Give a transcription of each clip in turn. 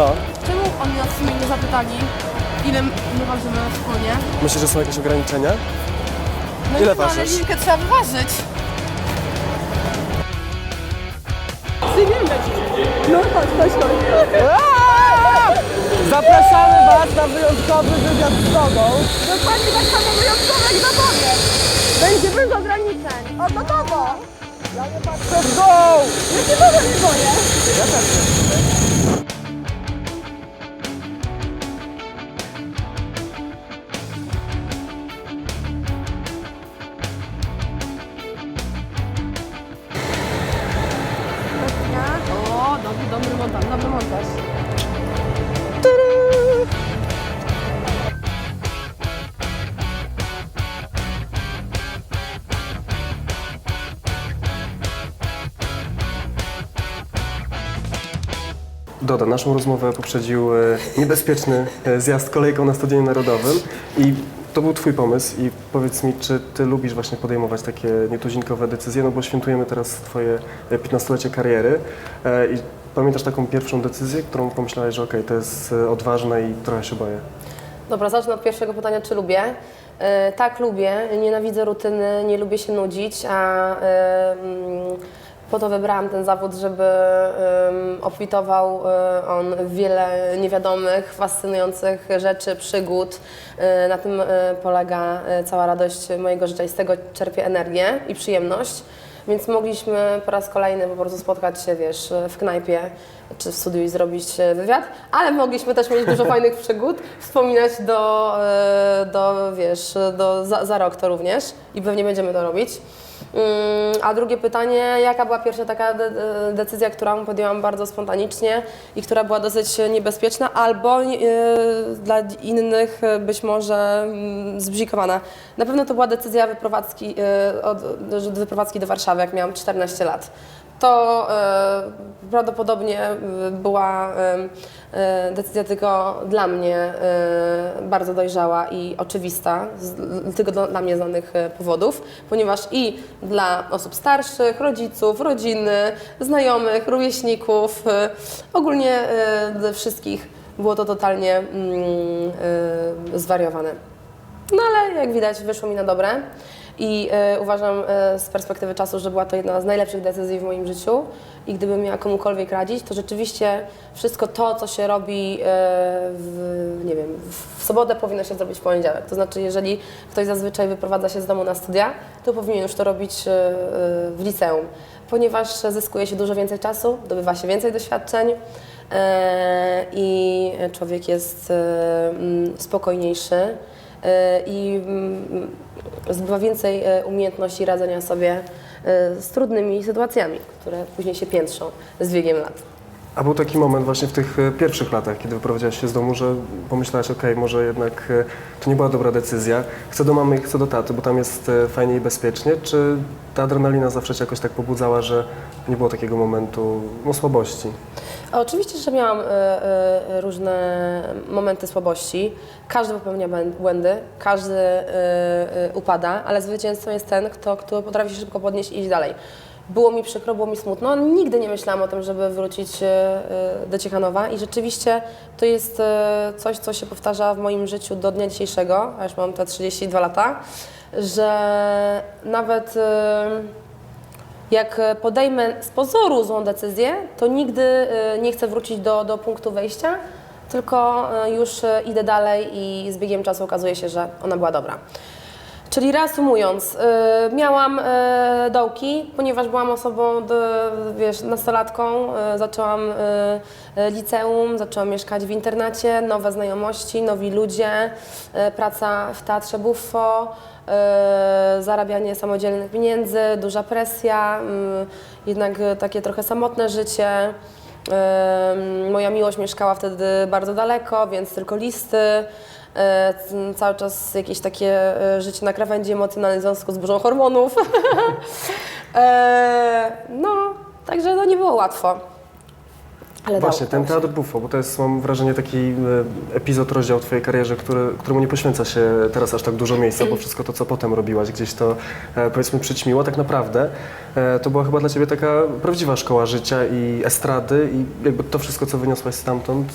No. Czemu oni nas w sumie nie zapytali, ile my ważymy wspólnie? Myślisz, że są jakieś ograniczenia? No Ile nie, no, ale ważysz? linkę trzeba wyważyć. Zapraszamy Was na wyjątkowy wywiad z Tobą. Dokładnie tak samo wyjątkowe jak na tobie. Będzie bez ograniczeń. O, gotowo. Let's go! Ja się w ogóle nie boję. O, dobry, dobry montaż. Doda, naszą rozmowę poprzedził e, niebezpieczny e, zjazd kolejką na Stadionie Narodowym i to był Twój pomysł i powiedz mi, czy Ty lubisz właśnie podejmować takie nietuzinkowe decyzje, no bo świętujemy teraz Twoje e, 15-lecie kariery e, i pamiętasz taką pierwszą decyzję, którą pomyślałeś, że okej, to jest e, odważne i trochę się boję. Dobra, zacznę od pierwszego pytania, czy lubię. E, tak, lubię. Nienawidzę rutyny, nie lubię się nudzić, a e, po to wybrałam ten zawód, żeby em, obfitował e, on w wiele niewiadomych, fascynujących rzeczy, przygód. E, na tym e, polega e, cała radość mojego życia i z tego czerpię energię i przyjemność. Więc mogliśmy po raz kolejny po prostu spotkać się, wiesz, w knajpie czy w studiu i zrobić e, wywiad, ale mogliśmy też mieć dużo fajnych przygód, wspominać do, e, do wiesz, do, za, za rok to również i pewnie będziemy to robić. Mm, A drugie pytanie, jaka była pierwsza taka de- de- decyzja, którą podjęłam bardzo spontanicznie i która była dosyć niebezpieczna, albo e, dla innych być może mm, zbzikowana. Na pewno to była decyzja wyprowadzki, od, wyprowadzki do Warszawy, jak miałam 14 lat. To e, prawdopodobnie e, była e, decyzja tylko dla mnie bardzo dojrzała i oczywista, z tylko dla, mnie znanych powodów, ponieważ i dla osób starszych, rodziców, rodziny, znajomych, rówieśników, ogólnie wszystkich było to totalnie mm, zwariowane. No ale jak widać wyszło mi na dobre i e, uważam e, z perspektywy czasu, że była to jedna z najlepszych decyzji w moim życiu. I gdybym miała komukolwiek radzić, to rzeczywiście wszystko to, co się robi e, w, nie wiem, w sobotę powinno się zrobić w poniedziałek. To znaczy, jeżeli ktoś zazwyczaj wyprowadza się z domu na studia, to powinien już to robić e, w liceum, ponieważ zyskuje się dużo więcej czasu, dobywa się więcej doświadczeń i człowiek jest spokojniejszy i mm, zbywa więcej e, umiejętności radzenia sobie e, z trudnymi sytuacjami, które później się piętrzą z biegiem lat. A był taki moment właśnie w tych e, pierwszych latach, kiedy wyprowadziłaś się z domu, że pomyślałaś, okej, może jednak to nie była dobra decyzja, chcę do mamy i chcę do taty, bo tam jest fajnie i bezpiecznie, czy ta adrenalina zawsze cię jakoś tak pobudzała, że nie było takiego momentu no, słabości? Oczywiście, że miałam e, e, różne momenty słabości. Każdy popełnia błę- błędy, każdy e, e, upada, ale zwycięzcą jest ten, kto, kto potrafi się szybko podnieść i iść dalej. Było mi przykro, było mi smutno. Nigdy nie myślałam o tym, żeby wrócić do Ciechanowa i rzeczywiście to jest coś, co się powtarza w moim życiu do dnia dzisiejszego, a już mam te 32 lata, że nawet jak podejmę z pozoru złą decyzję, to nigdy e, nie chcę wrócić do, do punktu wejścia, tylko e, już e, idę dalej i z biegiem czasu okazuje się, że ona była dobra. Czyli reasumując, e, miałam e, dołki, ponieważ byłam osobą, wiesz, nastolatką, e, zaczęłam e, e, liceum, zaczęłam mieszkać w internacie, nowe znajomości, nowi ludzie, e, praca w teatrze Buffo, e, zarabianie samodzielnych pieniędzy, duża presja, mm, jednak takie trochę samotne życie. Em, Moja miłość mieszkała wtedy bardzo daleko, więc tylko listy. E, Cały czas jakieś takie e, życie na krawędzi emocjonalnej w związku z burzą hormonów. E, No, także no nie było łatwo. Ale Właśnie, ten teatr Buffo, bo to jest, mam wrażenie, taki epizod, rozdział w twojej karierze, który, któremu nie poświęca się teraz aż tak dużo miejsca, bo wszystko to, co potem robiłaś, gdzieś to, powiedzmy, przyćmiło. Tak naprawdę to była chyba dla ciebie taka prawdziwa szkoła życia i estrady i jakby to wszystko, co wyniosłaś stamtąd,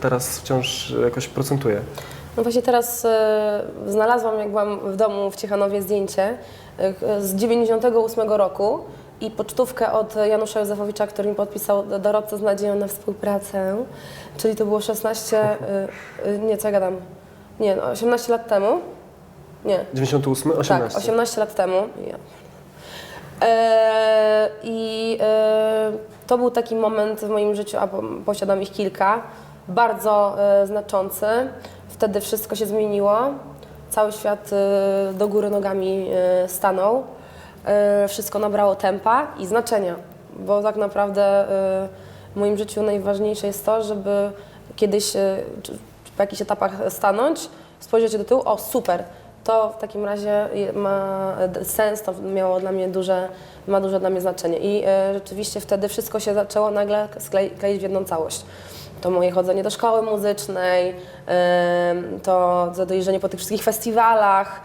teraz wciąż jakoś procentuje. No właśnie teraz e, znalazłam, jak byłam w domu w Ciechanowie zdjęcie e, z 98 roku i pocztówkę od Janusza Józefowicza, który mi podpisał do- doradcę z nadzieją na współpracę, czyli to było 16, e, e, nie co ja gadam, nie, no, 18 lat temu, nie, 98, 18. tak, 18 lat temu. Ja. E, I e, to był taki moment w moim życiu, a po- posiadam ich kilka, bardzo e, znaczący. Wtedy wszystko się zmieniło. Cały świat e, do góry nogami e, stanął. E, wszystko nabrało tempa i znaczenia, bo tak naprawdę w moim życiu najważniejsze jest to, żeby kiedyś w jakichś etapach stanąć, spojrzeć do tyłu, o super, to w takim razie ma sens, to miało dla mnie duże, ma duże dla mnie znaczenie. I rzeczywiście wtedy wszystko się zaczęło nagle sklei- kleić w jedną całość. To moje chodzenie do szkoły muzycznej, to dojeżdżanie po tych wszystkich festiwalach,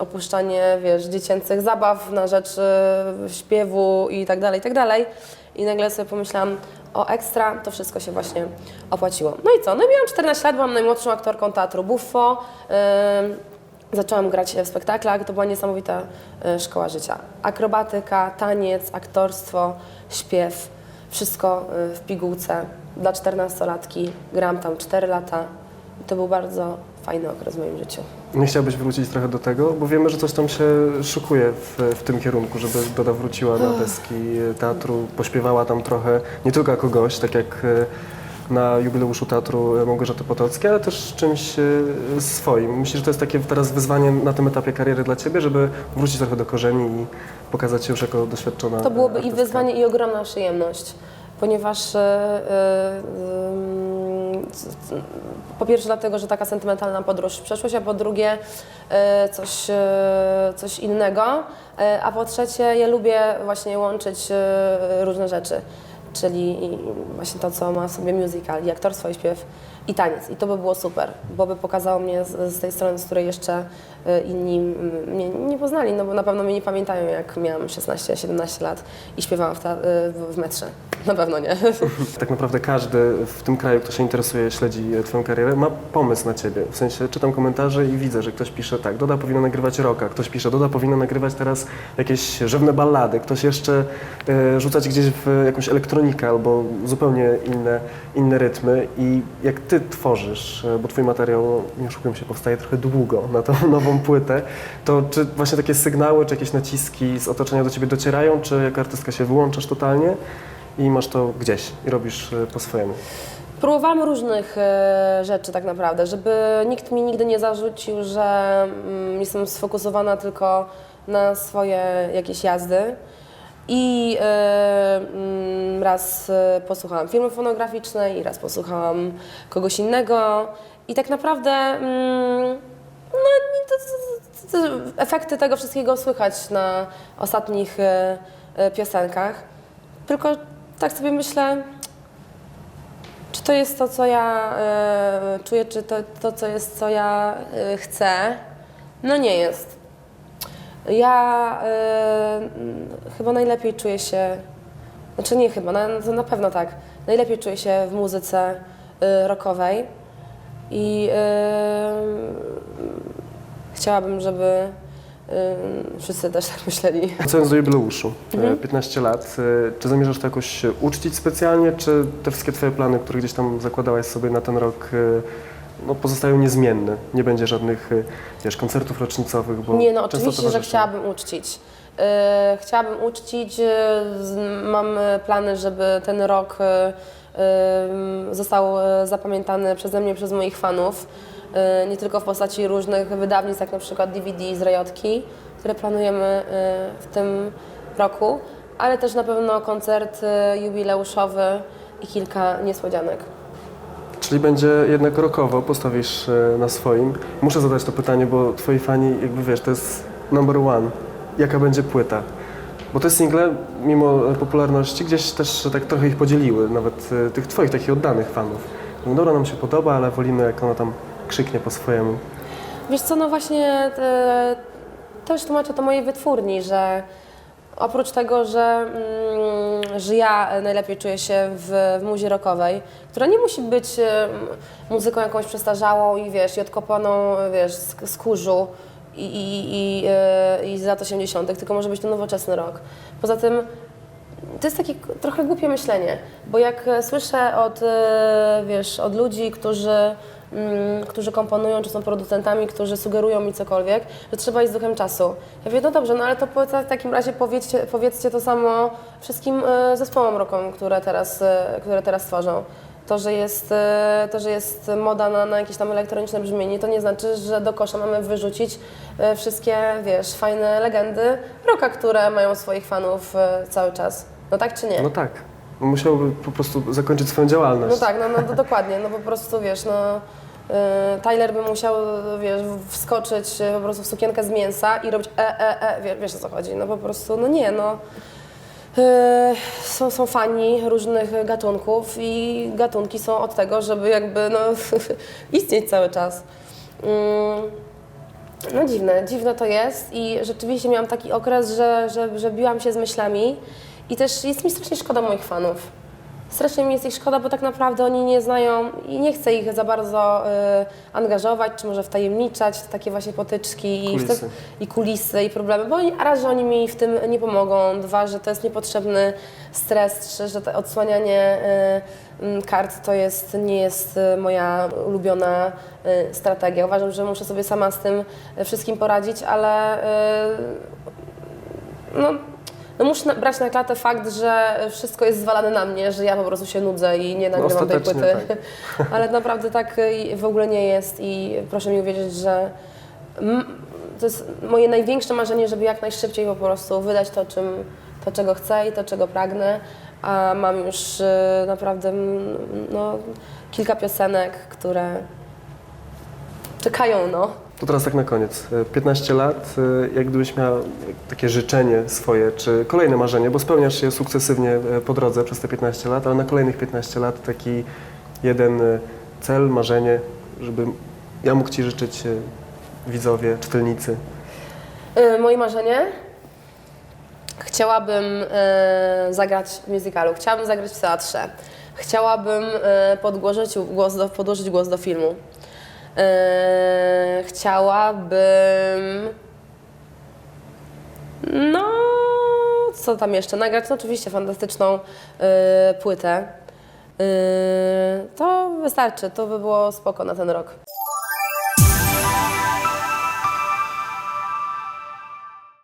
opuszczanie, wiesz, dziecięcych zabaw na rzecz e, śpiewu i tak dalej, i tak dalej. I nagle sobie pomyślałam, o ekstra, to wszystko się właśnie opłaciło. No i co? No i miałam 14 lat, byłam najmłodszą aktorką teatru Buffo. Zaczęłam grać w spektaklach, to była niesamowita y, szkoła życia. Akrobatyka, taniec, aktorstwo, śpiew, wszystko y, w pigułce. Dla 14-latki grałam tam 4 lata. I to był bardzo fajny okres w moim życiu. Nie chciałabyś wrócić trochę do tego? Bo wiemy, że coś tam się szukuje w, w tym kierunku, żeby Doda wróciła na deski teatru, pośpiewała tam trochę, nie tylko jako gość, tak jak e, na jubileuszu teatru Małgorzaty Potockiej, ale też czymś e, swoim. Myślisz, że to jest takie teraz wyzwanie na tym etapie kariery dla Ciebie, żeby wrócić trochę do korzeni i pokazać się już jako doświadczona To byłoby i artystka? wyzwanie, i ogromna przyjemność, ponieważ e, e, c- po pierwsze dlatego, że taka sentymentalna podróż w przeszłość, a po drugie e, coś, coś innego, a po trzecie ja lubię właśnie łączyć różne rzeczy, czyli właśnie to, co ma w sobie musical, i aktorstwo, i śpiew, i taniec. I to by było super, bo by pokazało mnie z, z tej strony, z której jeszcze e, inni mm, mnie nie poznali, no bo na pewno mnie nie pamiętają, jak miałam 16-17 lat i śpiewałam w, ta, e, w, metrze. Na pewno nie. Tak naprawdę każdy w tym kraju, kto się interesuje, śledzi e, Twoją karierę, ma pomysł na Ciebie. W sensie czytam komentarze i widzę, że ktoś pisze tak, Doda powinna nagrywać rocka, ktoś pisze, Doda powinna nagrywać teraz jakieś rzewne ballady, ktoś jeszcze e, rzucać gdzieś w jakąś elektronikę albo zupełnie inne, inne rytmy. I jak Ty tworzysz, e, bo Twój materiał, nie oszukujmy się, powstaje trochę długo na tą nową płytę, to czy właśnie takie sygnały, czy jakieś naciski z otoczenia do Ciebie docierają, czy jako artystka się wyłączasz totalnie? i masz to gdzieś i robisz e, po swojemu. Próbowałam różnych e, rzeczy tak naprawdę, żeby nikt mi nigdy nie zarzucił, że mm, jestem sfokusowana tylko na swoje jakieś jazdy. I mm, raz e, posłuchałam filmu fonograficznej, i raz posłuchałam kogoś innego. I tak naprawdę mm, no, i to, to, to, efekty tego wszystkiego słychać na ostatnich e, e, piosenkach. Tylko tak sobie myślę, czy to jest to, co ja e, czuję, czy to, to, co jest, co ja e, chcę? No nie jest. Ja mm, chyba najlepiej czuję się, znaczy nie chyba, na, to na pewno tak, najlepiej czuję się w muzyce e, rockowej i e, chciałabym, żeby e, wszyscy też tak myśleli. Wracając do jubileuszu, Mhm. 15 lat, czy zamierzasz to jakoś uczcić specjalnie, czy te wszystkie Twoje plany, które gdzieś tam zakładałaś sobie na ten rok, e, no, pozostają niezmienne? Nie będzie żadnych, e, wiesz, koncertów rocznicowych, bo Nie, no oczywiście, że chciałabym uczcić. E, chciałabym uczcić, z, mam e, plany, żeby ten rok e, został zapamiętany przeze mnie, przez moich fanów. E, nie tylko w postaci różnych wydawnictw, jak na przykład DVD z Rejotki, które planujemy e, w tym roku, ale też na pewno koncert e, jubileuszowy i kilka niespodzianek. Czyli będzie jednak rokowo, postawisz e, na swoim. Muszę zadać to pytanie, bo Twoi fani, jakby wiesz, to jest number one. Jaka będzie płyta? Bo te single, mimo popularności, gdzieś też tak trochę ich podzieliły, nawet e, tych twoich takich oddanych fanów. No dobra, nam się podoba, ale wolimy jak ona tam krzyknie po swojemu. Wiesz co, no właśnie e, też tłumaczę to mojej wytwórni, że oprócz tego, że, mm, że ja najlepiej czuję się w, w muzie rockowej, która nie musi być muzyką jakąś przestarzałą i wiesz, i odkopaną, wiesz, z, z kurzu i, i, i, e, i z lat 80., tylko może być to nowoczesny rock. Poza tym to jest takie trochę głupie myślenie, bo jak słyszę od, e, wiesz, od ludzi, którzy, którzy komponują, czy są producentami, którzy sugerują mi cokolwiek, że trzeba iść z duchem czasu. Ja mówię, no dobrze, no ale to w takim razie powiedzcie, powiedzcie to samo wszystkim e, zespołom rockom, które teraz, e, które teraz tworzą. To, że jest, e, to, że jest moda na, na jakieś tam elektroniczne brzmienie, to nie znaczy, że do kosza mamy wyrzucić wszystkie, wiesz, fajne legendy rocka, które mają swoich fanów cały czas. No tak czy nie? No tak, musiałby po prostu zakończyć swoją działalność. No tak, no, no dokładnie, no po prostu wiesz, no Tyler by musiał, wiesz, wskoczyć y, po prostu w sukienkę z mięsa i robić e, e, e, wie- wiesz o co chodzi, no po prostu, no nie, no. Y, Są, są fani różnych gatunków i gatunki są od tego, żeby jakby no, istnieć cały czas. Mm, No dziwne, dziwne to jest i rzeczywiście miałam taki okres, że, że, że biłam się z myślami i też jest mi strasznie szkoda moich fanów. Strasznie mi jest ich szkoda, bo tak naprawdę oni nie znają i nie chcę ich za bardzo y, angażować, czy może wtajemniczać w takie właśnie potyczki i, Kulisy. te, i kulisy i problemy, bo oni, a raz, że oni mi w tym nie pomogą, dwa, że to jest niepotrzebny stres, trzy, że to odsłanianie y, mm, kart to jest, nie jest y, moja ulubiona y, strategia. Uważam, że muszę sobie sama z tym y, wszystkim poradzić, ale y, no, no muszę brać na klatę fakt, że wszystko jest zwalane na mnie, że ja po prostu się nudzę i nie nagrywam tej płyty. Ale naprawdę tak y, w ogóle nie jest i proszę mi uwierzyć, że to jest moje największe marzenie, żeby jak najszybciej po prostu wydać to, czym, to czego chcę i to, czego pragnę. A mam już y, naprawdę no, kilka piosenek, które czekają, no. To teraz tak na koniec. E, 15 lat, e, jak gdybyś miała takie życzenie swoje, czy kolejne marzenie, bo spełniasz je sukcesywnie e, po drodze przez te 15 lat, ale na kolejnych 15 lat taki jeden e, cel, marzenie, żeby ja mógł Ci życzyć e, widzowie, czytelnicy. Moje marzenie? Chciałabym zagrać w musicalu, chciałabym zagrać w teatrze. Chciałabym podłożyć głos do, podłożyć głos do filmu. Y, chciałabym. No, co tam jeszcze? Nagrać no, oczywiście fantastyczną y, płytę. Y, to wystarczy, to by było spoko na ten rok.